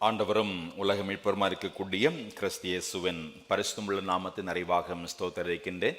ஆண்டவரும் உலக மீட்பருமா இருக்கக்கூடிய கிறிஸ்தியேசுவின் பரிசுமுள்ள நாமத்தின் அறிவாக ஸ்தோத்தரிக்கின்றேன்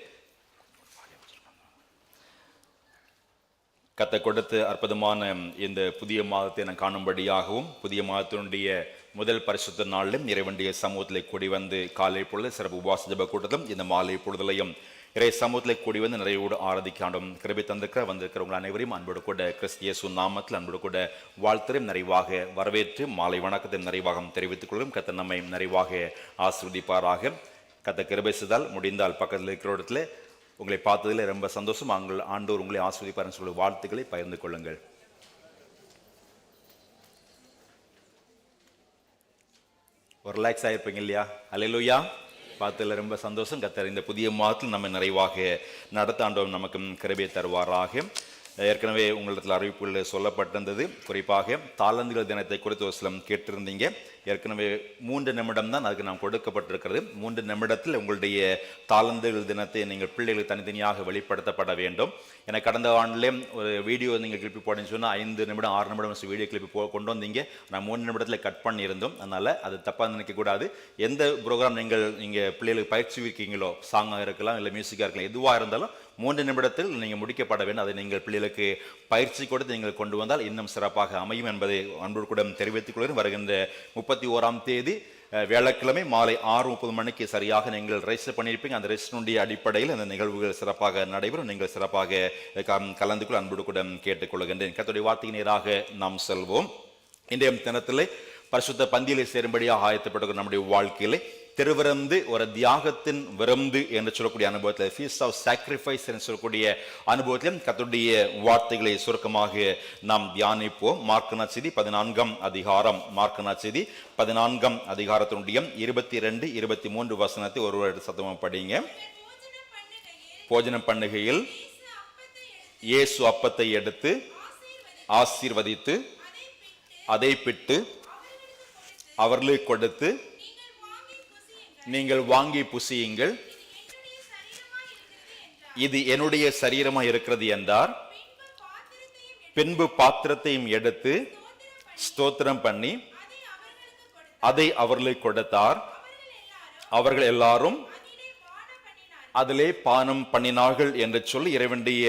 கத்தை கொடுத்து அற்புதமான இந்த புதிய மாதத்தை நான் காணும்படியாகவும் புதிய மாதத்தினுடைய முதல் பரிசுத்த நாளிலும் இறைவனுடைய சமூகத்தில் கூடி வந்து காலை பொழுது சிறப்பு உபாச ஜப கூட்டத்திலும் இந்த மாலை பொழுதலையும் இறை சமூகத்தில் கூடி வந்து நிறையோடு ஆராதிக்காண்டும். கிருபை தந்திருக்கிற வந்திருக்கிறவங்க அனைவரையும் அன்போடு கூட கிறிஸ்திய நாமத்தில் அன்போடு கூட வாழ்த்துறையும் நிறைவாக வரவேற்று மாலை வணக்கத்தையும் நிறைவாக தெரிவித்துக் கொள்ளும் கத்த நம்மை நிறைவாக ஆசிர்வதிப்பாராக. கத்த கிருபை செய்தால் முடிந்தால் பக்கத்தில் இருக்கிற இடத்துல உங்களை பார்த்ததில் ரொம்ப சந்தோஷம். உங்கள் ஆண்டோர் உங்களை ஆஸ்வதிப்பாருன்னு சொல்லி வாழ்த்துக்களை பகிர்ந்து கொள்ளுங்கள். ஒரு ரிலாக்ஸ் ஆகிருப்பீங்க இல்லையா? அலையிலுயா பார்த்ததில் ரொம்ப சந்தோஷம். கத்தர் இந்த புதிய மாதத்தில் நம்ம நிறைவாக நடத்தாண்டோம். நமக்கு கிருபை தருவாராக. ஏற்கனவே உங்களிடத்தில் அறிவிப்புகளில் சொல்லப்பட்டிருந்தது. குறிப்பாக தாளந்துகள் தினத்தை குறித்து ஒரு சிலம் கேட்டிருந்தீங்க. ஏற்கனவே மூன்று நிமிடம் தான் அதுக்கு நாம் கொடுக்கப்பட்டிருக்கிறது. மூன்று நிமிடத்தில் உங்களுடைய தாளந்துகள் தினத்தை நீங்கள் பிள்ளைகளுக்கு தனித்தனியாக வெளிப்படுத்தப்பட வேண்டும். என கடந்த ஆண்டிலே ஒரு வீடியோ நீங்கள் கிளிப்பி போடணும்னு சொன்னால் ஐந்து நிமிடம் ஆறு நிமிடம் வீடியோ கிளிப்பி போ கொண்டு வந்தீங்க. நான் மூணு நிமிடத்தில் கட் பண்ணியிருந்தோம். அதனால் அது தப்பாக நினைக்கக்கூடாது எந்த ப்ரோக்ராம் நீங்கள் நீங்கள் பிள்ளைகளுக்கு பயிற்சி வைக்கீங்களோ சாங்காக இருக்கலாம் இல்லை மியூசிக்காக இருக்கலாம் எதுவாக இருந்தாலும் மூன்று நிமிடத்தில் நீங்கள் முடிக்கப்பட வேண்டும். அதை நீங்கள் பிள்ளைகளுக்கு பயிற்சி கொடுத்து நீங்கள் கொண்டு வந்தால் இன்னும் சிறப்பாக அமையும் என்பதை அன்பு கூட தெரிவித்துக் கொள்கிறேன். வருகின்ற முப்பத்தி ஓராம் தேதி வியாழக்கிழமை மாலை ஆறு முப்பது மணிக்கு சரியாக நீங்கள் ரெஜிஸ்டர் பண்ணியிருப்பீங்க. அந்த ரெஜிஸ்டருடைய அடிப்படையில் அந்த நிகழ்வுகள் சிறப்பாக நடைபெறும். நீங்கள் சிறப்பாக கலந்து கொள்ள அன்போடு கூட கேட்டுக்கொள்கின்றேன் கத்துடைய வார்த்தை நேராக நாம் செல்வோம். இன்றைய தினத்திலே பரிசுத்த பந்தியிலே சேரும்படியாக ஆயத்தப்பட்ட நம்முடைய வாழ்க்கையிலே திருவிருந்து ஒரு தியாகத்தின் விருந்து என்று சொல்லக்கூடிய அனுபவத்தில் ஃபீஸ்ட் ஆஃப் சாக்ரிஃபைஸ் என்று சொல்லக்கூடிய அனுபவத்திலும் கத்துடைய வார்த்தைகளை சுருக்கமாக நாம் தியானிப்போம். மார்க்கனா செய்தி பதினான்காம் அதிகாரம். மார்க்கனா செய்தி பதினான்காம் அதிகாரத்தினுடைய இருபத்தி ரெண்டு இருபத்தி மூன்று வசனத்தை ஒருவர் சத்தமாக படிங்க. போஜனம் பண்ணுகையில் இயேசு அப்பத்தை எடுத்து ஆசீர்வதித்து அதை பிட்டு அவர்களுக்கு கொடுத்து நீங்கள் வாங்கி புசியுங்கள். இது என்னுடைய சரீரமா இருக்கிறது என்றார். பின்பு பாத்திரத்தையும் எடுத்து ஸ்தோத்திரம் பண்ணி அதை அவர்களுக்கு கொடுத்தார். அவர்கள் எல்லாரும் அதிலே பானம் பண்ணினார்கள் என்று சொல்லி இறைவனுடைய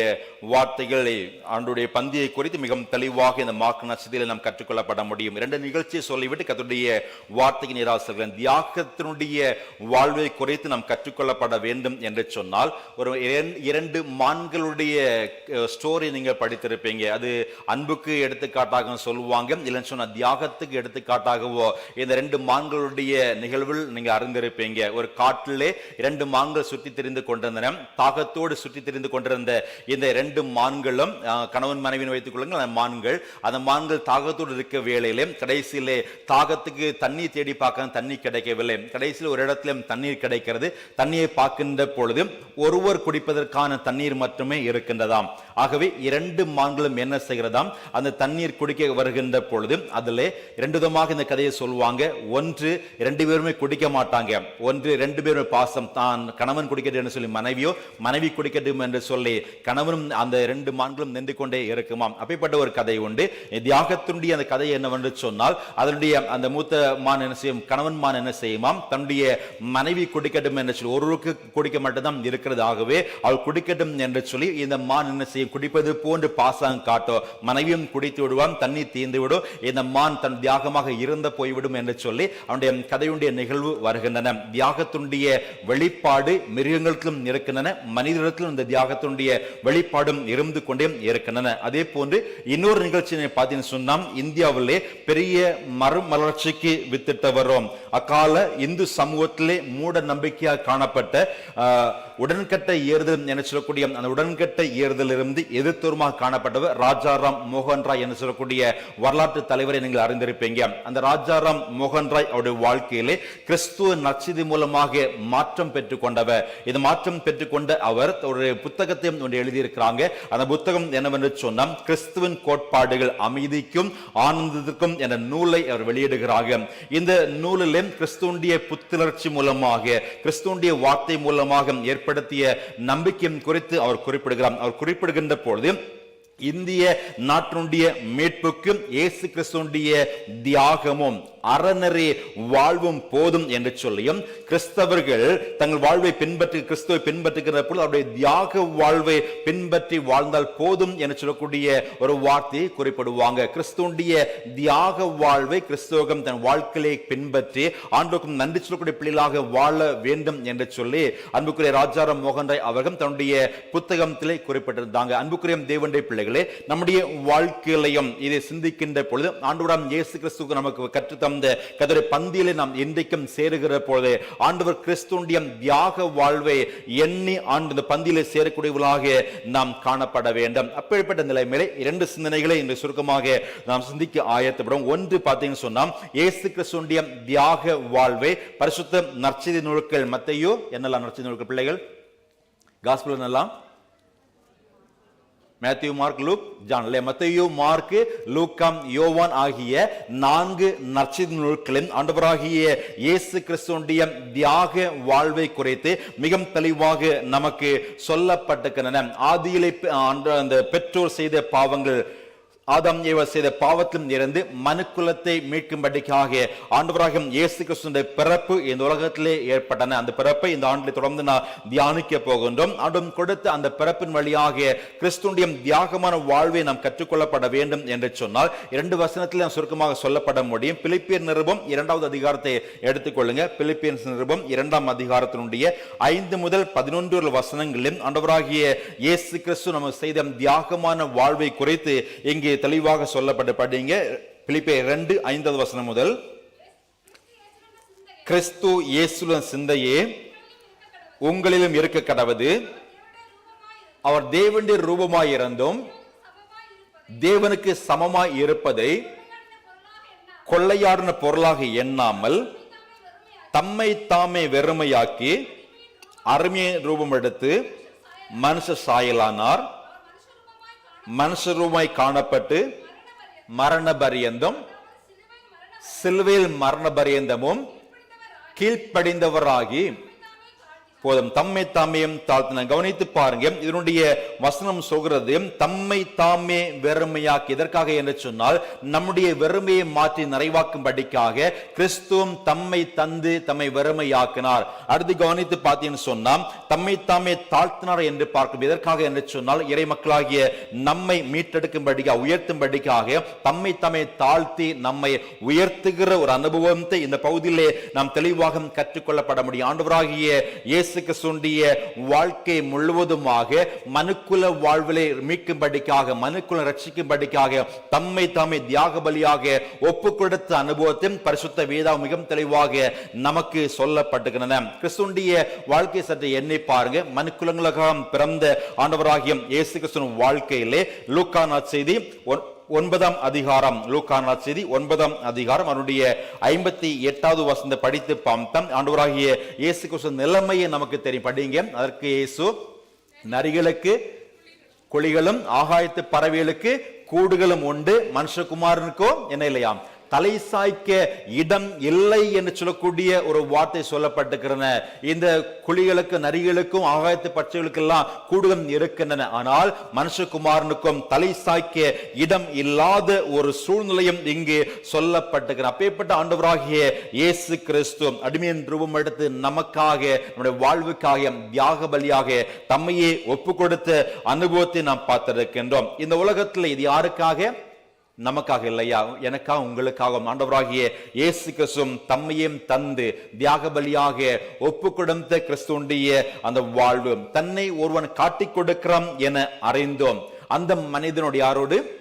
வார்த்தைகளை ஆண்டுடைய பந்தியை குறித்து மிகவும் தெளிவாக இந்த மார்க் நட்சத்திரம் நாம் கற்றுக்கொள்ளப்பட முடியும். இரண்டு நிகழ்ச்சியை சொல்லிவிட்டு கத்துடைய வார்த்தைக்கு நிராசர்கள் தியாகத்தினுடைய வாழ்வை குறித்து நாம் கற்றுக்கொள்ளப்பட வேண்டும் என்று சொன்னால் ஒரு இரண்டு மான்களுடைய ஸ்டோரி நீங்கள் படித்திருப்பீங்க. அது அன்புக்கு எடுத்துக்காட்டாக சொல்லுவாங்க. இல்லைன்னு சொன்னால் தியாகத்துக்கு எடுத்துக்காட்டாகவோ இந்த ரெண்டு மான்களுடைய நிகழ்வில் நீங்க அறிந்திருப்பீங்க. ஒரு காட்டிலே இரண்டு மான்கள் சுற்றி திரிந்து கொண்டிருந்தன. தாகத்தோடு சுற்றி திரிந்து கொண்டிருந்த இந்த இரண்டு மான்களும் கணவன் மனைவியின் வைத்துக் கொள்ளுங்கள் அந்த மான்கள் அந்த மான்கள் தாகத்தோடு இருக்க வேளையிலே கடைசியிலே தாகத்துக்கு தண்ணி தேடி பார்க்க தண்ணி கிடைக்கவில்லை. கடைசியில் ஒரு இடத்திலும் தண்ணீர் கிடைக்கிறது. தண்ணியை பார்க்கின்ற பொழுது ஒருவர் குடிப்பதற்கான தண்ணீர் மட்டுமே இருக்கின்றதாம். ஆகவே இரண்டு மான்களும் என்ன செய்கிறதாம்? அந்த தண்ணீர் குடிக்க வருகின்ற பொழுது அதிலே இரண்டு விதமாக இந்த கதையை சொல்லுவாங்க. ஒன்று இரண்டு பேருமே குடிக்க மாட்டாங்க. ஒன்று ரெண்டு பேருமே பாசம் தான் கணவன் குடிக்கிற என்று சொல்லி மனைவியோ மனைவி குடிக்கட்டும் என்று சொல்லி கணவனும் அந்த ரெண்டு மான்களும் நின்று கொண்டே இருக்குமாம். அப்படிப்பட்ட ஒரு கதை உண்டு. தியாகத்தினுடைய அந்த கதை என்னவென்று சொன்னால் அதனுடைய அந்த மூத்த மான் என்ன செய்யும் கணவன் மான் என்ன செய்யுமாம்? தன்னுடைய மனைவி குடிக்கட்டும் என்று சொல்லி ஒருவருக்கு குடிக்க மட்டும்தான் இருக்கிறது. ஆகவே அவள் குடிக்கட்டும் என்று சொல்லி இந்த மான் என்ன செய்யும் குடிப்பது போன்று பாசம் காட்டும் மனைவியும் குடித்து விடுவான் தண்ணி தீர்ந்து விடும். இந்த மான் தன் தியாகமாக இருந்த போய்விடும் என்று சொல்லி அவனுடைய கதையுடைய நிகழ்வு வருகின்றன. தியாகத்துடைய வெளிப்பாடு மிருகங்கள் மிருகங்களுக்கும் இருக்கின்றன மனிதர்களுக்கும் இந்த தியாகத்தினுடைய வெளிப்பாடும் இருந்து கொண்டே இருக்கின்றன. அதே போன்று இன்னொரு நிகழ்ச்சியை பார்த்தீங்கன்னு சொன்னா இந்தியாவிலே பெரிய மறுமலர்ச்சிக்கு வித்திட்ட வரும் அக்கால இந்து சமூகத்திலே மூட நம்பிக்கையாக காணப்பட்ட ஆஹ், உடன்கட்டை ஏறுதல் என சொல்லக்கூடிய அந்த உடன்கட்டை ஏறுதல் இருந்து எதிர்த்தூரமாக காணப்பட்டவர் ராஜாராம் மோகன் ராய் என சொல்லக்கூடிய வரலாற்று தலைவரை நீங்கள் அறிந்திருப்பீங்க. அந்த ராஜாராம் மோகன் ராய் அவருடைய வாழ்க்கையிலே கிறிஸ்துவ நற்செய்தி மூலமாக மாற்றம் பெற்றுக் கொண்டவர் இது மாற்றம் பெற்றுக்கொண்ட அவர் ஒரு புத்தகத்தையும் ஒன்று எழுதியிருக்கிறாங்க. அந்த புத்தகம் என்னவென்று சொன்னால் கிறிஸ்துவின் கோட்பாடுகள் அமைதிக்கும் ஆனந்தத்துக்கும் என்ற நூலை அவர் வெளியிடுகிறாங்க. இந்த நூலிலே கிறிஸ்துவனுடைய புத்துணர்ச்சி மூலமாக கிறிஸ்துவனுடைய வார்த்தை மூலமாக ஏற்படுத்திய நம்பிக்கையும் குறித்து அவர் குறிப்பிடுகிறார். அவர் குறிப்பிடுகின்ற பொழுது இந்திய நாட்டினுடைய மீட்புக்கும் இயேசு கிறிஸ்துடைய தியாகமும் அறநெறி வாழ்வும் போதும் என்று சொல்லியும் கிறிஸ்தவர்கள் தங்கள் வாழ்வை பின்பற்றி கிறிஸ்துவை பின்பற்றுகிற பொழுது அவருடைய தியாக வாழ்வை பின்பற்றி வாழ்ந்தால் போதும் என்று சொல்லக்கூடிய ஒரு வார்த்தையை குறிப்பிடுவாங்க. கிறிஸ்துவனுடைய தியாக வாழ்வை கிறிஸ்தவகம் தன் வாழ்க்கையை பின்பற்றி ஆண்டோக்கும் நன்றி சொல்லக்கூடிய பிள்ளைகளாக வாழ வேண்டும் என்று சொல்லி அன்புக்குரிய ராஜாராம் மோகன் ராய் அவர்கள் தன்னுடைய புத்தகத்திலே குறிப்பிட்டிருந்தாங்க. அன்புக்குரிய தேவனுடைய பிள்ளைகளே நம்முடைய வாழ்க்கையிலையும் இதை சிந்திக்கின்ற பொழுது ஆண்டவராம் இயேசு கிறிஸ்துக்கு நமக்கு கற்றுத்தந்த கதிரை பந்தியிலே நாம் இன்றைக்கும் சேருகிற பொழுது ஆண்டவர் கிறிஸ்துடைய தியாக வாழ்வை எண்ணி ஆண்டு இந்த பந்தியிலே சேரக்கூடியவர்களாக நாம் காணப்பட வேண்டும். அப்படிப்பட்ட நிலைமையிலே இரண்டு சிந்தனைகளை இன்று சுருக்கமாக நாம் சிந்திக்க ஆயத்தப்படும். ஒன்று பார்த்தீங்கன்னு சொன்னால் இயேசு கிறிஸ்துடைய தியாக வாழ்வை பரிசுத்த நற்செய்தி நூல்கள் மத்தையோ என்னெல்லாம் நற்செய்தி நூல்கள் பிள்ளைகள்? காஸ்பிள் என்னெல்லாம்? மேத்யூ மார்க் லூக் ஜான் இல்லை மத்தேயு மார்க் லூக்கம் யோவான் ஆகிய நான்கு நற்செய்தி நூல்களின் ஆண்டவராகிய இயேசு கிறிஸ்துடைய தியாக வாழ்வை குறைத்து மிகவும் தெளிவாக நமக்கு சொல்லப்பட்டிருக்கின்றன. ஆதியிலே அந்த பெற்றோர் செய்த பாவங்கள் ஆதாம் ஏவா செய்த பாவத்திலும் இருந்து மனுக்குலத்தை மீட்கும்படிக்காக ஆண்டவராகும் இயேசு கிறிஸ்துடைய பிறப்பு இந்த உலகத்திலே ஏற்பட்டன. அந்த பிறப்பை இந்த ஆண்டில் தொடர்ந்து நான் தியானிக்க போகின்றோம். ஆண்டும் கொடுத்த அந்த பிறப்பின் வழியாக கிறிஸ்துடைய தியாகமான வாழ்வை நாம் கற்றுக்கொள்ளப்பட வேண்டும் என்று சொன்னால் இரண்டு வசனத்தில் நாம் சுருக்கமாக சொல்லப்பட முடியும். பிலிப்பியன் நிருபம் இரண்டாவது அதிகாரத்தை எடுத்துக்கொள்ளுங்க பிலிப்பியன்ஸ் நிருபம் இரண்டாம் அதிகாரத்தினுடைய ஐந்து முதல் பதினொன்று வசனங்களிலும் ஆண்டவராகிய இயேசு கிறிஸ்து நமக்கு செய்த தியாகமான வாழ்வை குறித்து இங்கே இங்கே தெளிவாக சொல்லப்பட்டு படிங்க பிலிப்பே ரெண்டு ஐந்தாவது வசனம் முதல். கிறிஸ்து இயேசுல சிந்தையே உங்களிலும் இருக்க கடவது. அவர் தேவனுடைய ரூபமாய் இருந்தும் தேவனுக்கு சமமாய் இருப்பதை கொள்ளையாடின பொருளாக எண்ணாமல் தம்மை தாமே வெறுமையாக்கி அருமையை ரூபம் எடுத்து மனுஷ சாயலானார். மனுஷரூமாய் காணப்பட்டு மரண பரியந்தம் சிலுவையில் மரண பரியந்தமும் கீழ்ப்படிந்தவராகி போதும். தம்மை தாமையும் தாழ்த்தின கவனித்து பாருங்க. இதனுடைய வசனம் சொல்கிறது தம்மை தாமே வெறுமையாக்கி எதற்காக என்று சொன்னால் நம்முடைய வெறுமையை மாற்றி நிறைவாக்கும் படிக்காக கிறிஸ்துவம் தம்மை தந்து தம்மை வெறுமையாக்கினார். அடுத்து கவனித்து பார்த்தீங்கன்னு சொன்னால் தம்மை தாமே தாழ்த்தினார் என்று பார்க்கும். எதற்காக என்று சொன்னால் இறை மக்களாகிய நம்மை மீட்டெடுக்கும்படிக்காக உயர்த்தும்படிக்காக தம்மை தாமே தாழ்த்தி நம்மை உயர்த்துகிற ஒரு அனுபவத்தை இந்த பகுதியிலே நாம் தெளிவாக கற்றுக்கொள்ளப்பட முடியும். ஆண்டவராகிய இயேசு கிறிஸ்துடைய வாழ்க்கை முழுவதுமாக மனுக்குல வாழ்விலை மீட்கும்படிக்காக மனுக்குல ரட்சிக்கும்படிக்காக தம்மை தம்மை தியாக பலியாக ஒப்பு கொடுத்த அனுபவத்தின் பரிசுத்த வேதா மிகவும் தெளிவாக நமக்கு சொல்லப்பட்டுகின்றன. கிறிஸ்துடைய வாழ்க்கை சற்று எண்ணி பாருங்க. மனுக்குலங்களுக்காக பிறந்த ஆண்டவராகிய இயேசு கிறிஸ்துவின் வாழ்க்கையிலே லூக்கானா செய்தி ஒன்பதாம் அதிகாரம் லூக்கான செய்தி ஒன்பதாம் அதிகாரம் அவருடைய ஐம்பத்தி எட்டாவது வசந்த படித்து பார்த்தம் ஆண்டவராகிய இயேசு கிறிஸ்து நிலைமையை நமக்கு தெரியும். படிங்க அதற்கு இயேசு நரிகளுக்கு குழிகளும் ஆகாயத்து பறவைகளுக்கு கூடுகளும் உண்டு. மனுஷகுமாரனுக்கோ என்ன இல்லையாம்? தலை சாய்க்க இடம் இல்லை என்று சொல்லக்கூடிய ஒரு வார்த்தை சொல்லப்பட்டிருக்கிறன இந்த குழிகளுக்கு நரிகளுக்கும் ஆகாயத்து பட்சிகளுக்கெல்லாம் கூடுகம் இருக்கின்றன. ஆனால் மனுஷகுமாரனுக்கும் தலை சாய்க்க இடம் இல்லாத ஒரு சூழ்நிலையும் இங்கு சொல்லப்பட்டிருக்கிற அப்பேற்பட்ட ஆண்டவராகிய இயேசு கிறிஸ்து அடிமையின் ரூபம் எடுத்து நமக்காக நம்முடைய வாழ்வுக்காக தியாக பலியாக தம்மையே ஒப்பு கொடுத்த அனுபவத்தை நாம் பார்த்திருக்கின்றோம். இந்த உலகத்தில் இது யாருக்காக? நமக்காக இல்லையா? எனக்காக உங்களுக்காக. ஆண்டவராகிய இயேசு கிறிஸ்துவும் தம்மையும் தந்து தியாக பலியாக ஒப்பு கொடுத்த கிறிஸ்துடைய அந்த வாழ்வு. தன்னை ஒருவன் காட்டிக் கொடுக்கிறான் என அறிந்தோம். அந்த மனிதனுடைய யாரோடு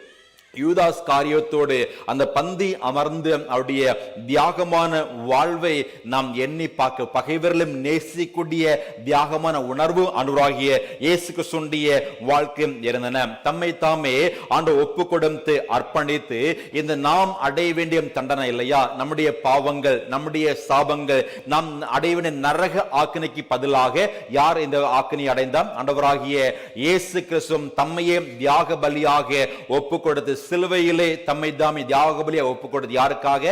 யூதாஸ் காரியத்தோடு அந்த பந்தி அமர்ந்து அவருடைய தியாகமான வாழ்வை நாம் எண்ணி பார்க்க பகைவர்களும் நேசிக்கூடிய தியாகமான உணர்வு அனுராகிய இயேசு கிறிஸ்துடைய வாழ்க்கை இருந்தன. தம்மை தாமே ஆண்டு ஒப்பு கொடுத்து அர்ப்பணித்து இந்த நாம் அடைய வேண்டிய தண்டனை இல்லையா? நம்முடைய பாவங்கள் நம்முடைய சாபங்கள் நாம் அடைய வேண்டிய நரக ஆக்கினைக்கு பதிலாக யார் இந்த ஆக்கினை அடைந்தார் ஆண்டவராகிய இயேசு கிறிஸ்துவும் தம்மையே தியாக பலியாக ஒப்பு கொடுத்து சிலுவையிலே தம்மை தாமே தியாக பலியாக ஒப்பு கொடுத்தது யாருக்காக?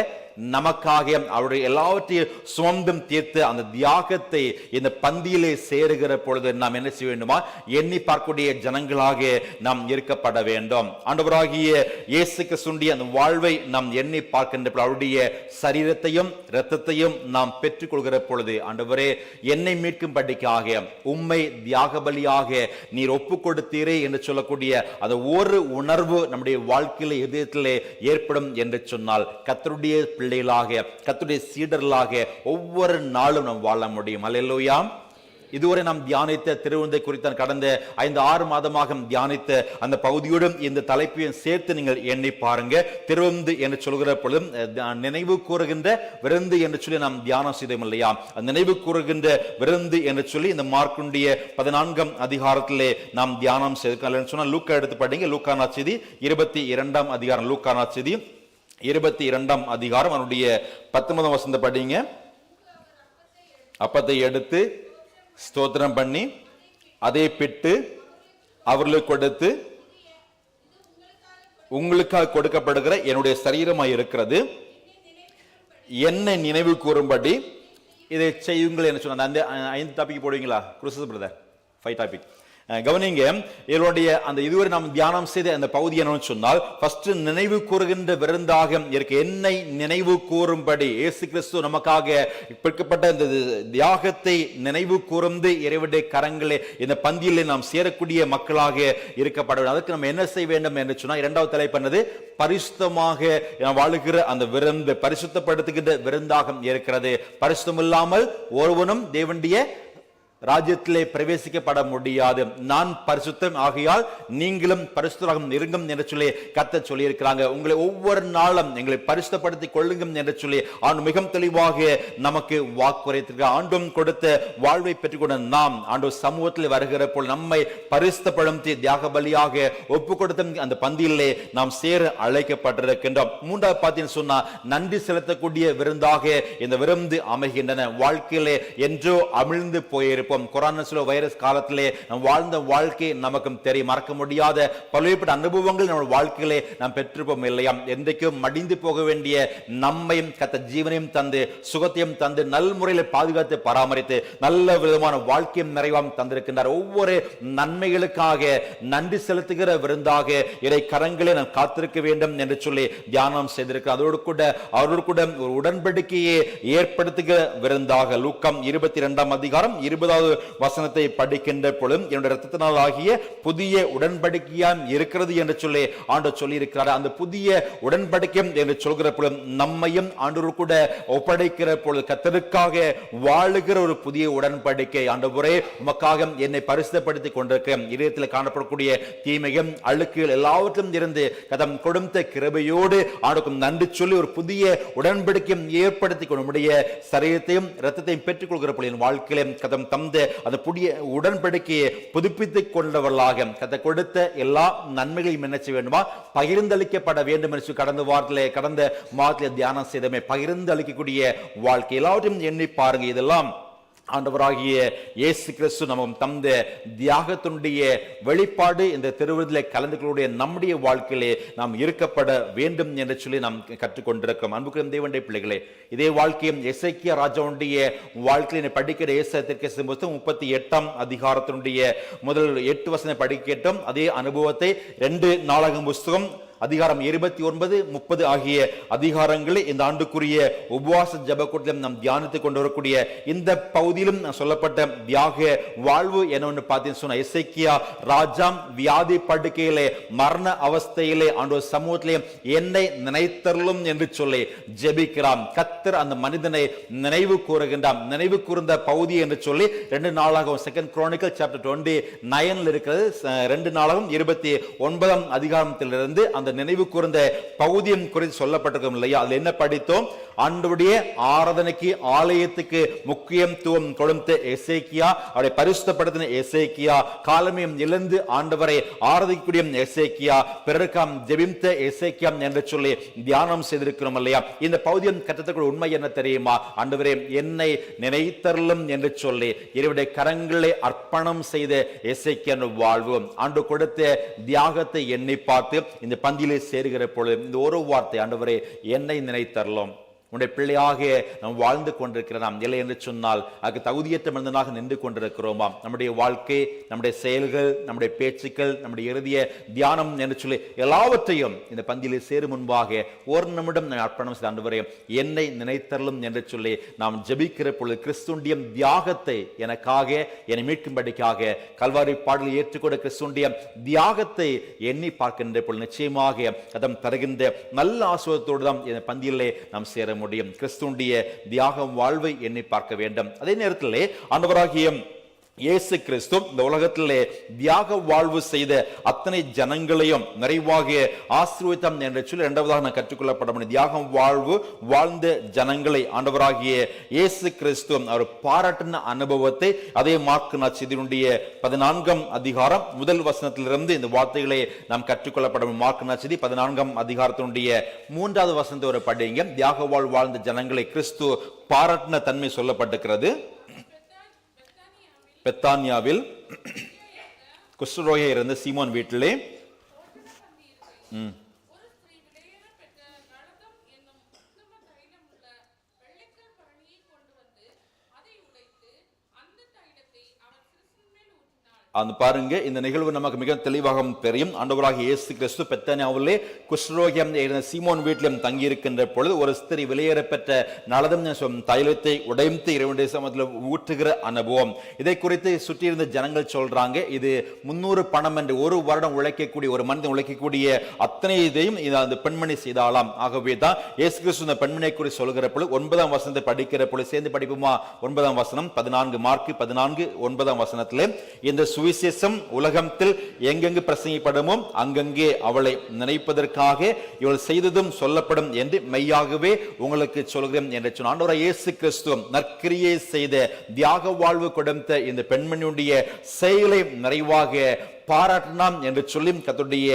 நமக்காக அவருடைய எல்லாவற்றையும் சுமந்தம் தீர்த்து அந்த தியாகத்தை இந்த பந்தியிலே சேருகிற பொழுது நாம் என்ன செய்ய வேண்டுமா? எண்ணி பார்க்கக்கூடிய ஜனங்களாக நாம் இருக்கப்பட வேண்டும். ஆண்டவராகிய இயேசுக்கு சுண்டிய அந்த வாழ்வை நாம் எண்ணி பார்க்கின்ற அவருடைய சரீரத்தையும் இரத்தத்தையும் நாம் பெற்றுக்கொள்கிற பொழுது ஆண்டவரே என்னை மீட்கும்படிக்காக உம்மை தியாக பலியாக நீர் ஒப்பு கொடுத்தீரே என்று சொல்லக்கூடிய அந்த ஒரு உணர்வு நம்முடைய வாழ்க்கையில இதயத்திலே ஏற்படும் என்று சொன்னால் கத்தருடைய பிள்ளைகளாக கத்துடைய சீடர்களாக ஒவ்வொரு நாளும் நாம் வாழ முடியும். அல்லேலூயா இதுவரை நாம் தியானித்த திருவிழந்தை குறித்த கடந்த ஐந்து ஆறு மாதமாக தியானித்த அந்த பகுதியோடும் இந்த தலைப்பையும் சேர்த்து நீங்கள் எண்ணி பாருங்க. திருவிருந்து என்று சொல்கிற பொழுதும் நினைவு கூறுகின்ற விருந்து என்று சொல்லி நாம் தியானம் செய்தோம் இல்லையா? அந்த நினைவு கூறுகின்ற விருந்து என்று சொல்லி இந்த மார்க்குண்டிய பதினான்காம் அதிகாரத்திலே நாம் தியானம் செய்திருக்கோம் சொன்னால் லூக்கா எடுத்து படிங்க. லூக்கானா செய்தி இருபத்தி இரண்டாம் அதிகாரம். லூக்கானா செய்தி இருபத்தி இரண்டாம் அதிகாரம் அவனுடைய பத்தொன்பதாம் வசந்த படிங்க. அப்பத்தை எடுத்து ஸ்தோத்திரம் பண்ணி அதை பிட்டு அவர்களுக்கு கொடுத்து உங்களுக்காக கொடுக்கப்படுகிற என்னுடைய சரீரமாக இருக்கிறது. என்னை நினைவு கூறும்படி இதை செய்யுங்கள் என்று சொன்ன அந்த ஐந்து டாபிக் போடுவீங்களா? குருசஸ் பிரதர் ஃபைவ் டாபிக் கவனிங்க இவருடைய அந்த இதுவரை நாம் தியானம் செய்த அந்த பகுதி என்னன்னு சொன்னால் ஃபர்ஸ்ட் நினைவு கூறுகின்ற விருந்தாக இருக்கு. என்னை நினைவு கூறும்படி இயேசு கிறிஸ்து நமக்காக பிற்கப்பட்ட இந்த தியாகத்தை நினைவு கூர்ந்து இறைவனுடைய கரங்களே இந்த பந்தியிலே நாம் சேரக்கூடிய மக்களாக இருக்கப்பட வேண்டும். அதுக்கு நம்ம என்ன செய்ய வேண்டும் என்று சொன்னால் இரண்டாவது தலைப்பண்ணது பரிசுத்தமாக வாழுகிற அந்த விருந்து பரிசுத்தப்படுத்துகின்ற விருந்தாக இருக்கிறது. பரிசுத்தம் இல்லாமல் ஒருவனும் தேவனுடைய ராஜ்யத்திலே பிரவேசிக்கப்பட முடியாது. நான் பரிசுத்தம் ஆகையால் நீங்களும் பரிசுத்தராக இருங்கும் என்று சொல்லி கத்த சொல்லியிருக்கிறாங்க. உங்களை ஒவ்வொரு நாளும் எங்களை பரிசுத்தப்படுத்தி கொள்ளுங்கள் என்று சொல்லி ஆண்டு மிகவும் தெளிவாக நமக்கு வாக்குறைத்திருக்க ஆண்டும் கொடுத்த வாழ்வை பெற்றுக்கொண்ட நாம் ஆண்டு சமூகத்தில் வருகிற போல் நம்மை பரிசுத்தப்படுத்தி தியாக பலியாக ஒப்பு கொடுத்த அந்த பந்தியிலே நாம் சேர அழைக்கப்பட்டிருக்கின்றோம். மூன்றாவது பார்த்தீங்கன்னு சொன்னா நன்றி செலுத்தக்கூடிய விருந்தாக இந்த விருந்து அமைகின்றன. வாழ்க்கையிலே என்றோ அமிழ்ந்து இருப்போம் கொரோனா சில வைரஸ் காலத்திலே நம் வாழ்ந்த வாழ்க்கை நமக்கும் தெரியும். மறக்க முடியாத பல்வேறுபட்ட அனுபவங்கள் நம்ம வாழ்க்கையிலே நாம் பெற்றிருப்போம் இல்லையா? என்றைக்கும் மடிந்து போக வேண்டிய நம்மையும் கத்த ஜீவனையும் தந்து சுகத்தையும் தந்து நல் முறையில் பாதுகாத்து பராமரித்து நல்ல விதமான வாழ்க்கையும் நிறைவாம் தந்திருக்கின்றார். ஒவ்வொரு நன்மைகளுக்காக நன்றி செலுத்துகிற விருந்தாக இதை கரங்களை நான் காத்திருக்க வேண்டும் என்று சொல்லி தியானம் செய்திருக்கிறார். அதோடு கூட அவரோடு கூட ஒரு உடன்படிக்கையை ஏற்படுத்துகிற விருந்தாக லூக்கம் இருபத்தி இரண்டாம் அதிகாரம் இருபதாவது வசனத்தை படிக்கின்ற பொழுதும் என்னுடைய ரத்தத்தினால் ஆகிய புதிய உடன்படிக்கையாம் இருக்கிறது என்று சொல்லி ஆண்டு சொல்லி இருக்கிறார் அந்த புதிய உடன்படிக்கை என்று சொல்கிற பொழுது நம்மையும் ஆண்டு கூட ஒப்படைக்கிற பொழுது கத்தருக்காக வாழுகிற ஒரு புதிய உடன்படிக்கை ஆண்டவரே உமக்காக என்னை பரிசுத்தப்படுத்திக் கொண்டிருக்கிறேன் இதயத்தில் காணப்படக்கூடிய தீமையும் அழுக்குகள் எல்லாவற்றிலும் இருந்து கதம் கொடுத்த கிருபையோடு ஆண்டுக்கும் நன்றி சொல்லி ஒரு புதிய உடன்படிக்கையும் ஏற்படுத்தி கொண்டு நம்முடைய சரீரத்தையும் ரத்தத்தையும் பெற்றுக் கொள்கிற பொழுது என் வாழ்க்கையிலே கதம் தந்த அந்த புதிய உடன்படிக்கையை புதுப்பித்துக் கொண்டவர்களாக கதை கொடுத்த எல்லா நன்மைகளையும் என்ன செய்ய வேண்டுமா? பகிர்ந்தளிக்கப்பட வேண்டும் என்று கடந்த வாரத்திலே கடந்த மாதத்திலே தியானம் செய்தமே பகிர்ந்தளிக்கக்கூடிய வாழ்க்கை. எல்லாவற்றையும் எண்ணி பாருங்க இதெல்லாம் ஆண்டவராகிய இயேசு கிறிஸ்து நமக்கு தந்த தியாகத்தினுடைய வெளிப்பாடு இந்த திருவிருந்திலே கலந்து கொள்ளுடைய நம்முடைய வாழ்க்கையிலே நாம் இருக்கப்பட வேண்டும் என்று சொல்லி நாம் கற்றுக்கொண்டிருக்கிறோம். அன்புக்கு தேவனுடைய பிள்ளைகளே இதே வாழ்க்கையும் எசைக்கிய ராஜாவுடைய வாழ்க்கையில் படிக்கிற இயேசத்திற்கு புத்தகம் முப்பத்தி எட்டாம் அதிகாரத்தினுடைய முதல் எட்டு வசனை படிக்கட்டும். அதே அனுபவத்தை ரெண்டு நாளகம் புஸ்தகம் அதிகாரம் இருபத்தி ஒன்பது முப்பது ஆகிய அதிகாரங்களை இந்த ஆண்டுக்குரிய உபவாச ஜபக்கூட்டிலும் நாம் தியானித்துக் கொண்டு வரக்கூடிய இந்த பகுதியிலும் சொல்லப்பட்ட தியாக வாழ்வு என்ன பார்த்தீங்கன்னு சொன்ன இசைக்கியா ராஜாம் வியாதி படுக்கையிலே மரண அவஸ்தையிலே ஆண்டோர் சமூகத்திலே என்னை நினைத்தருளும் என்று சொல்லி ஜெபிக்கிறான். கத்தர் அந்த மனிதனை நினைவு கூறுகின்றான் நினைவு கூர்ந்த பகுதி என்று சொல்லி ரெண்டு நாளாகவும் செகண்ட் குரோனிக்கல் சாப்டர் டுவெண்ட்டி நைன்ல இருக்கிறது ரெண்டு நாளாகவும் இருபத்தி ஒன்பதாம் அதிகாரத்திலிருந்து அந்த நினைவு கூர்ந்த பகுதியம் குறித்து சொல்லப்பட்டிருக்கும் இல்லையா? அதில் என்ன படித்தோம்? ஆண்டவருடைய ஆராதனைக்கு ஆலயத்துக்கு முக்கியத்துவம் கொடுத்த எசேக்கியா அவரை பரிசுத்தப்படுத்தின எசேக்கியா காலமையும் இழந்து ஆண்டவரை ஆராதிக்கக்கூடிய எசேக்கியா பிறருக்காம் ஜெபித்த எசேக்கியா என்று சொல்லி தியானம் செய்திருக்கிறோம் இல்லையா? இந்த பௌதியம் கற்றத்துக்குள்ள உண்மை என்ன தெரியுமா? ஆண்டவரே என்னை நினைத்தருளும் என்று சொல்லி இவருடைய கரங்களை அர்ப்பணம் செய்த எசேக்கியன் வாழ்வு. ஆண்டு கொடுத்த தியாகத்தை எண்ணி பார்த்து இந்த பந்தியிலே சேருகிற பொழுது இந்த ஒரு வார்த்தை ஆண்டவரே என்னை நினைத்தரலும் உன்னுடைய பிள்ளையாக நாம் வாழ்ந்து கொண்டிருக்கிறோம் இல்லை என்று சொன்னால் அதுக்கு தகுதியற்ற மனிதனாக நின்று கொண்டிருக்கிறோமாம். நம்முடைய வாழ்க்கை நம்முடைய செயல்கள் நம்முடைய பேச்சுக்கள் நம்முடைய இறுதிய தியானம் என்று சொல்லி எல்லாவற்றையும் இந்த பந்தியிலே சேரும் முன்பாக ஒரு நிமிடம் நான் அர்ப்பணம் செய்த ஆண்டவரே என்னை நினைத்தரலும் என்று சொல்லி நாம் ஜெபிக்கிற பொழுது கிறிஸ்துண்டியம் தியாகத்தை எனக்காக என்னை மீட்கும்படிக்காக கல்வாரி பாடலில் ஏற்றுக்கொண்ட கிறிஸ்துண்டியம் தியாகத்தை எண்ணி பார்க்கின்ற பொழுது நிச்சயமாக அதம் தருகின்ற நல்ல ஆசுவத்தோடு தான் இந்த பந்தியிலே நாம் சேர முடியும். கிறிஸ்துடைய தியாகம் வாழ்வை எண்ணி பார்க்க வேண்டும். அதே நேரத்திலே ஆண்டவராகிய இயேசு கிறிஸ்து இந்த உலகத்திலே தியாக வாழ்வு செய்த அத்தனை ஜனங்களையும் நிறைவாக ஆசீர்வதித்தாம் என்று சொல்லி இரண்டாவதாக நான் கற்றுக்கொள்ளப்பட முடியும். தியாகம் வாழ்வு வாழ்ந்த ஜனங்களை ஆண்டவராகிய இயேசு கிறிஸ்து அவர் பாராட்டின அனுபவத்தை அதே மார்க்கு நச்சதியினுடைய பதினான்காம் அதிகாரம் முதல் வசனத்திலிருந்து இந்த வார்த்தைகளை நாம் கற்றுக்கொள்ளப்பட முடியும். மார்க்கு செய்தி பதினான்காம் அதிகாரத்தினுடைய மூன்றாவது வசனத்தை ஒரு படிங்க தியாக வாழ் வாழ்ந்த ஜனங்களை கிறிஸ்து பாராட்டின தன்மை சொல்லப்பட்டிருக்கிறது. பெத்தானியாவில் குஷ்டரோகை இருந்த சீமோன் வீட்டிலே. ம் ஒரு ஸ்திரீ விலையேற பெற்ற நளதம் என்னும் உத்தம தைலமுள்ள வெள்ளைக்கல் பரணியை கொண்டு வந்து அதை உடைத்து அந்த தைலத்தை அவர் சிறுசின் மேல் ஊற்றினாள் அந்த பாருங்க இந்த நிகழ்வு நமக்கு மிக தெளிவாக தெரியும். ஆண்டவராக இயேசு கிறிஸ்து பெத்தானியாவிலே குஷ்ரோகியம் இருந்த சீமோன் வீட்டிலும் தங்கியிருக்கின்ற பொழுது ஒரு ஸ்திரி வெளியேற பெற்ற நலதம் தைலத்தை உடைந்து இரவுடைய சமத்தில் ஊற்றுகிற அனுபவம். இதை குறித்து சுற்றியிருந்த ஜனங்கள் சொல்றாங்க இது முன்னூறு பணம் என்று ஒரு வருடம் உழைக்கக்கூடிய ஒரு மனிதன் உழைக்கக்கூடிய அத்தனை இதையும் இது அந்த பெண்மணி செய்தாலாம் ஆகவே தான் இயேசு கிறிஸ்து இந்த பெண்மணியை குறித்து சொல்கிற பொழுது ஒன்பதாம் வசனத்தை படிக்கிற பொழுது சேர்ந்து படிப்போமா? ஒன்பதாம் வசனம் பதினான்கு மார்க் பதினான்கு ஒன்பதாம் வசனத்திலே இந்த சுவிசேஷம் உலகத்தில் எங்கெங்கு பிரசங்கிப்படுமோ அங்கங்கே அவளை நினைப்பதற்காக இவள் செய்ததும் சொல்லப்படும் என்று மெய்யாகவே உங்களுக்கு சொல்கிறேன் என்று சொன்ன இயேசு கிறிஸ்து நற்கிரியை செய்த தியாக வாழ்வு கொடுத்த இந்த பெண்மணியுடைய செயலை நிறைவாக பாராட்டினாம் என்று சொல்லி கத்துடைய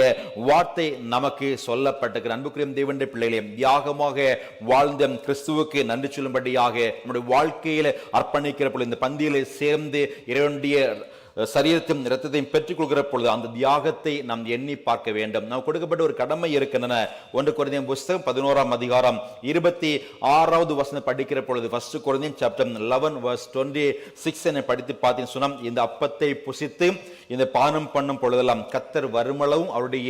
வார்த்தை நமக்கு சொல்லப்பட்டிருக்கிற அன்புக்குரியம் தேவனுடைய பிள்ளைகளே தியாகமாக வாழ்ந்த கிறிஸ்துவுக்கு நன்றி சொல்லும்படியாக நம்முடைய வாழ்க்கையில அர்ப்பணிக்கிற பொழுது இந்த பந்தியிலே சேர்ந்து இறைவனுடைய சரீரத்தையும் இரத்தத்தையும் பெற்றுக்கொள்கிற பொழுது அந்த தியாகத்தை நாம் எண்ணி பார்க்க வேண்டும். நாம் கொடுக்கப்பட்ட ஒரு கடமை இருக்கின்றன. ஒன்று குறைந்தையும் புஸ்தகம் பதினோராம் அதிகாரம் இருபத்தி ஆறாவது வசனம் படிக்கிற பொழுது ஃபர்ஸ்ட் குறைந்த chapter eleven verse twenty six என படித்து பார்த்தீங்கன்னு சொன்னால் இந்த அப்பத்தை புசித்து இந்த பானம் பண்ணும் பொழுதெல்லாம் கத்தர் வருமளவும் அவருடைய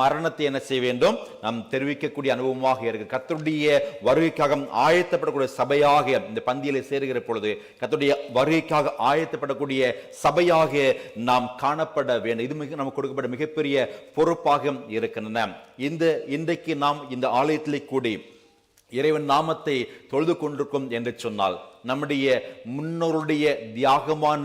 மரணத்தை என்ன செய்ய வேண்டும்? நாம் தெரிவிக்கக்கூடிய அனுபவமாக இருக்கு. கத்தருடைய வருகைக்காக ஆயத்தப்படக்கூடிய சபையாக இந்த பந்தியில் சேருகிற பொழுது கத்தருடைய வருகைக்காக ஆயத்தப்படக்கூடிய சபையாக நாம் காணப்பட வேண்டும். இது மிக நமக்கு கொடுக்கப்பட்ட மிகப்பெரிய பொறுப்பாக இருக்கின்றன. இந்த இன்றைக்கு நாம் இந்த ஆலயத்திலே கூடி இறைவன் நாமத்தை தொழுது கொண்டிருக்கும் என்று சொன்னால் நம்முடைய முன்னோருடைய தியாகமான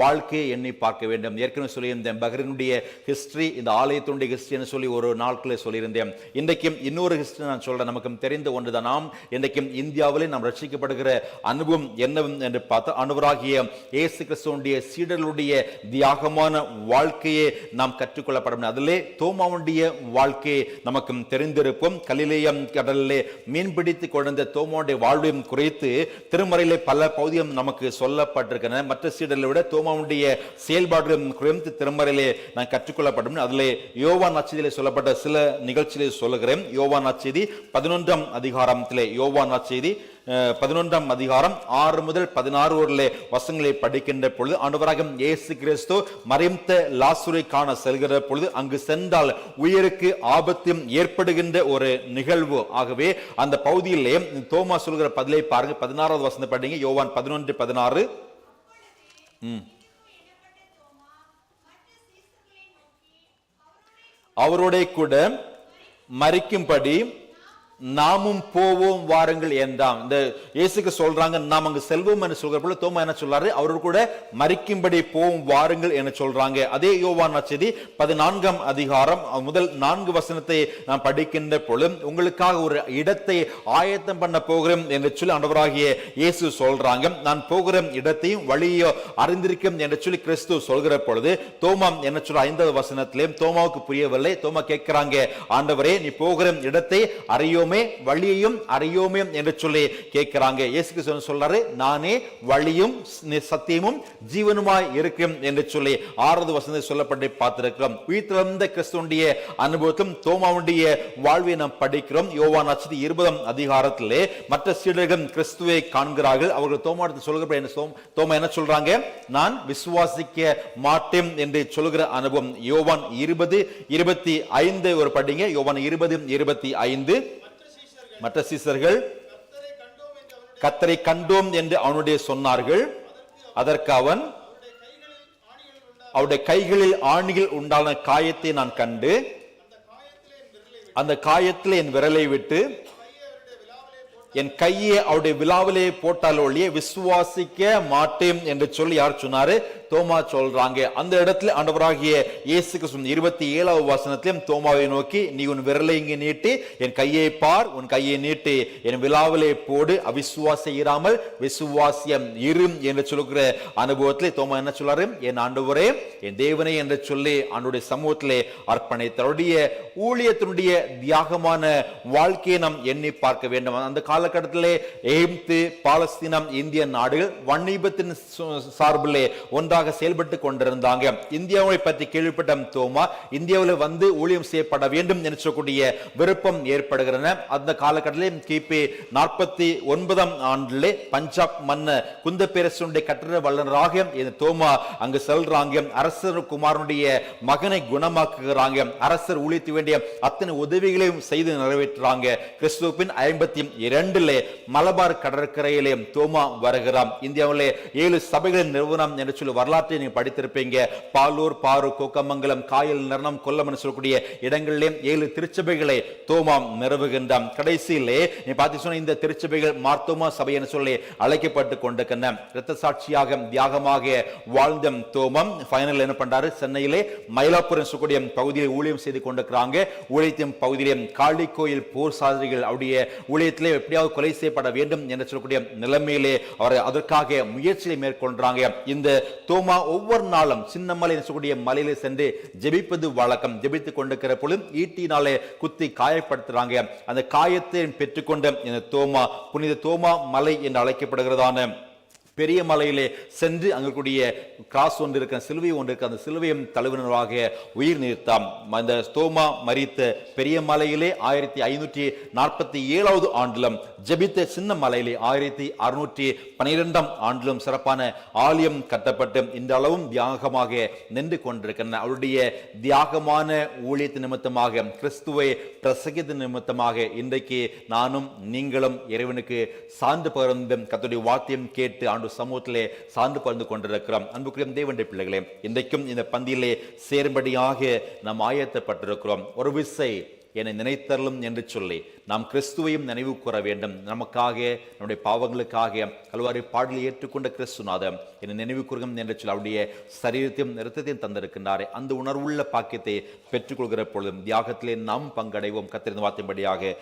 வாழ்க்கையை எண்ணி பார்க்க வேண்டும். ஏற்கனவே சொல்லியிருந்தேன் பஹ்ரைனுடைய ஹிஸ்டரி இந்த ஆலயத்தினுடைய ஹிஸ்டரின்னு சொல்லி ஒரு நாட்களில் சொல்லியிருந்தேன். இன்றைக்கும் இன்னொரு ஹிஸ்டரி நான் சொல்கிறேன் நமக்கு தெரிந்த ஒன்று தான் நாம் இன்றைக்கும் இந்தியாவிலே நாம் ரசிக்கப்படுகிற அனுபவம் என்ன என்று பார்த்தா அனுபவராகிய இயேசு கிறிஸ்துவனுடைய சீடர்களுடைய தியாகமான வாழ்க்கையை நாம் கற்றுக்கொள்ளப்படும் அதிலே தோமாவுடைய வாழ்க்கையை நமக்கு தெரிந்திருப்போம் கலிலேயம் கடலிலே மீன்பிடித்து கொண்ட தோமாவுடைய வாழ்வையும் குறைத்து திருமறையில் பல பகுதியும் நமக்கு சொல்லப்பட்டிருக்கின்றன. மற்ற சீடர்களை விட தோமாவுடைய செயல்பாடுகளும் குறைந்து திருமறையிலே நான் கற்றுக்கொள்ளப்படும். அதிலே யோவான் நச்சதியிலே சொல்லப்பட்ட சில நிகழ்ச்சிகளை சொல்லுகிறேன். யோவான் நச்செய்தி பதினொன்றாம் அதிகாரத்திலே. யோவான் நச்செய்தி பதினொன்றாம் அதிகாரம் ஆறு முதல் பதினாறு ஊரிலே வசங்களை படிக்கின்ற பொழுது அனுபராகம் இயேசு கிறிஸ்து மறைந்த லாசுரை காண செல்கிற பொழுது அங்கு சென்றால் உயிருக்கு ஆபத்தும் ஏற்படுகின்ற ஒரு நிகழ்வு. ஆகவே அந்த பகுதியிலே தோமா சொல்கிற பதிலை பாருங்க. பதினாறாவது வசந்த படிங்க. யோவான் பதினொன்று பதினாறு. அவரோட கூட மறிக்கும்படி நாமும் போவோம் வாருங்கள் என்றாம் இந்த இயேசுக்கு சொல்றாங்க நாம் அங்கு செல்வோம் என்று சொல்கிற போல தோமா என்ன சொல்றாரு? அவரோடு கூட மறிக்கும்படி போவோம் வாருங்கள் என சொல்றாங்க. அதே யோவான் நச்சதி பதினான்காம் அதிகாரம் முதல் நான்கு வசனத்தை நாம் படிக்கின்ற பொழுது உங்களுக்காக ஒரு இடத்தை ஆயத்தம் பண்ண போகிறேன் என்று சொல்லி ஆண்டவராகிய இயேசு சொல்றாங்க. நான் போகிற இடத்தையும் வழியோ அறிந்திருக்கும் என்று சொல்லி கிறிஸ்து சொல்கிற பொழுது தோமா என்ன சொல்ற ஐந்தாவது வசனத்திலேயும் தோமாவுக்கு புரியவில்லை. தோமா கேட்கிறாங்க ஆண்டவரே நீ போகிற இடத்தை அறியோமே அறியோமே வழியையும் அறியோமே என்று சொல்லி கேட்கிறாங்க. இயேசு கிறிஸ்து சொல்றாரு நானே வழியும் சத்தியமும் ஜீவனுமாய் இருக்கும் என்று சொல்லி ஆறாவது வசனத்தை சொல்லப்பட்டு பார்த்திருக்கிறோம். உயிர்த்திருந்த கிறிஸ்துவனுடைய அனுபவத்தும் தோமாவுடைய வாழ்வை நாம் படிக்கிறோம். யோவான் அச்சதி இருபதாம் அதிகாரத்திலே மற்ற சீடர்கள் கிறிஸ்துவை காண்கிறார்கள். அவர்கள் தோமாடத்தை சொல்கிற என்ன தோமா என்ன சொல்றாங்க? நான் விசுவாசிக்க மாட்டேன் என்று சொல்கிற அனுபவம். யோவான் இருபது இருபத்தி ஐந்து ஒரு படிங்க. யோவான் இருபது இருபத்தி ஐந்து. மற்ற சீசர்கள் கத்தரை கண்டோம் என்று அவனுடைய சொன்னார்கள். அதற்கு அவன் அவருடைய கைகளில் ஆணிகள் உண்டான காயத்தை நான் கண்டு அந்த காயத்தில் என் விரலை விட்டு என் கையை அவருடைய விழாவிலே போட்டால் ஒழிய விசுவாசிக்க மாட்டேன் என்று சொல்லி யார் சொன்னாரு? தோமா சொல்றாங்க. அந்த இடத்துல ஆண்டவராகிய இயேசு கிறிஸ்து இருபத்தி ஏழாவது வசனத்திலும் தோமாவை நோக்கி நீ உன் விரலை இங்கே நீட்டி என் கையை பார் உன் கையை நீட்டி. என் விழாவிலே போடு அவிசுவாச இராமல் விசுவாசியம் இரும் என்று சொல்லுகிற அனுபவத்திலே தோமா என்ன சொல்றாரு என் ஆண்டவரே என் தேவனே என்று சொல்லி ஆண்டுடைய சமூகத்திலே அர்ப்பணித்தருடைய ஊழியத்தினுடைய தியாகமான வாழ்க்கையை நாம் எண்ணி பார்க்க வேண்டும். அந்த காலகட்டத்திலே எகிப்து பாலஸ்தீனம் இந்திய நாடுகள் வன்னிபத்தின் சார்பிலே ஒன்றாக செயல்பட்டு கொண்டிருந்தாங்க. இந்தியாவை பற்றி கேள்விப்பட்ட தோமா இந்தியாவில் வந்து ஊழியம் செய்யப்பட வேண்டும் என்று சொல்லக்கூடிய விருப்பம் ஏற்படுகிறன. அந்த காலகட்டத்திலே கிபி நாற்பத்தி ஒன்பதாம் ஆண்டிலே பஞ்சாப் மன்ன குந்த பேரரசுடைய கட்டட வல்லுநராக தோமா அங்கு செல்றாங்க. அரசர் குமாரனுடைய மகனை குணமாக்குகிறாங்க. அரசர் ஊழித்து வேண்டிய அத்தனை உதவிகளையும் செய்து நிறைவேற்றுறாங்க. கிறிஸ்துவின் ஐம்பத்தி இரண்டிலே மலபார் கடற்கரையிலே தோமா வருகிறார். இந்தியாவிலே ஏழு சபைகளின் நிறுவனம் என்று சொல்லி வரலாற்றை நீங்க படித்திருப்பீங்க. பாலூர் பாரு கோக்கமங்கலம் காயல் நிரணம் கொல்லம் சொல்லக்கூடிய இடங்களிலே ஏழு திருச்சபைகளை தோமாம் நிறுவுகின்றான் கடைசியிலே நீ பார்த்து சொன்ன இந்த திருச்சபைகள் மார்த்தோமா சபை என்று சொல்லி அழைக்கப்பட்டு கொண்டிருக்கின்றன. இரத்த சாட்சியாக தியாகமாக வாழ்ந்த தோமம். ஃபைனல் என்ன பண்றாரு? சென்னையிலே மயிலாப்புரம் சொல்லக்கூடிய பகுதியில் ஊழியம் செய்து கொண்டிருக்கிறாங்க. ஊழியத்தின் பகுதியிலே காளி கோயில் போர் சாதனைகள் அவருடைய ஊழியத்திலே எப்படியாவது கொலை செய்யப்பட வேண்டும் என்று சொல்லக்கூடிய நிலைமையிலே அவர் அதற்காக முயற்சியை மேற்கொள்றாங்க. இந்த தோமா ஒவ்வொரு நாளும் சின்னமலை சொல்லக்கூடிய மலையில சென்று ஜெபிப்பது வழக்கம். ஜெபித்து கொண்டிருக்கிற பொழுது ஈட்டினாலே குத்தி காயப்படுத்துறாங்க. அந்த காயத்தை பெற்றுக்கொண்ட இந்த தோமா புனித தோமா மலை என்று அழைக்கப்படுகிறதான பெரிய மலையிலே சென்று அங்கக்கூடிய கிராஸ் ஒன்று இருக்க சிலுவை ஒன்று இருக்க அந்த சிலுவையும் தலைவினராக உயிர் நிறுத்தாம் அந்த ஸ்தோமா மறித்த பெரிய மலையிலே ஆயிரத்தி ஐநூற்றி நாற்பத்தி ஏழாவது ஆண்டிலும் ஜபித்த சின்ன மலையிலே ஆயிரத்தி அறுநூற்றி பனிரெண்டாம் ஆண்டிலும் சிறப்பான ஆலயம் கட்டப்பட்டு இந்த அளவும் தியாகமாக நின்று கொண்டிருக்கின்றன. அவருடைய தியாகமான ஊழியத்து நிமித்தமாக கிறிஸ்துவை பிரசகித்த நிமித்தமாக இன்றைக்கு நானும் நீங்களும் இறைவனுக்கு சார்ந்து பகிர்ந்து கத்துடைய வார்த்தையும் கேட்டு ஆண்டு சமூகத்திலே சார்ந்து பறந்து கொண்டிருக்கிறோம். அன்புக்குரியம் தேவனுடைய பிள்ளைகளே இன்றைக்கும் இந்த பந்தியிலே சேரும்படியாக நாம் ஆயத்தப்பட்டிருக்கிறோம். ஒரு விசை என்னை நினைத்தரலும் என்று சொல்லி நாம் கிறிஸ்துவையும் நினைவு கூற வேண்டும். நமக்காக நம்முடைய பாவங்களுக்காக கல்வாரி பாடலை ஏற்றுக்கொண்ட கிறிஸ்துநாதம் என்னை நினைவு கூறுகம் என்று சொல்லி அவருடைய சரீரத்தையும் நிறுத்தத்தையும் தந்திருக்கின்றாரே. அந்த உணர்வுள்ள பாக்கியத்தை பெற்றுக்கொள்கிற பொழுதும் தியாகத்திலே நாம் பங்கடைவோம். கத்திருந்த வார்த்தைப்படியாக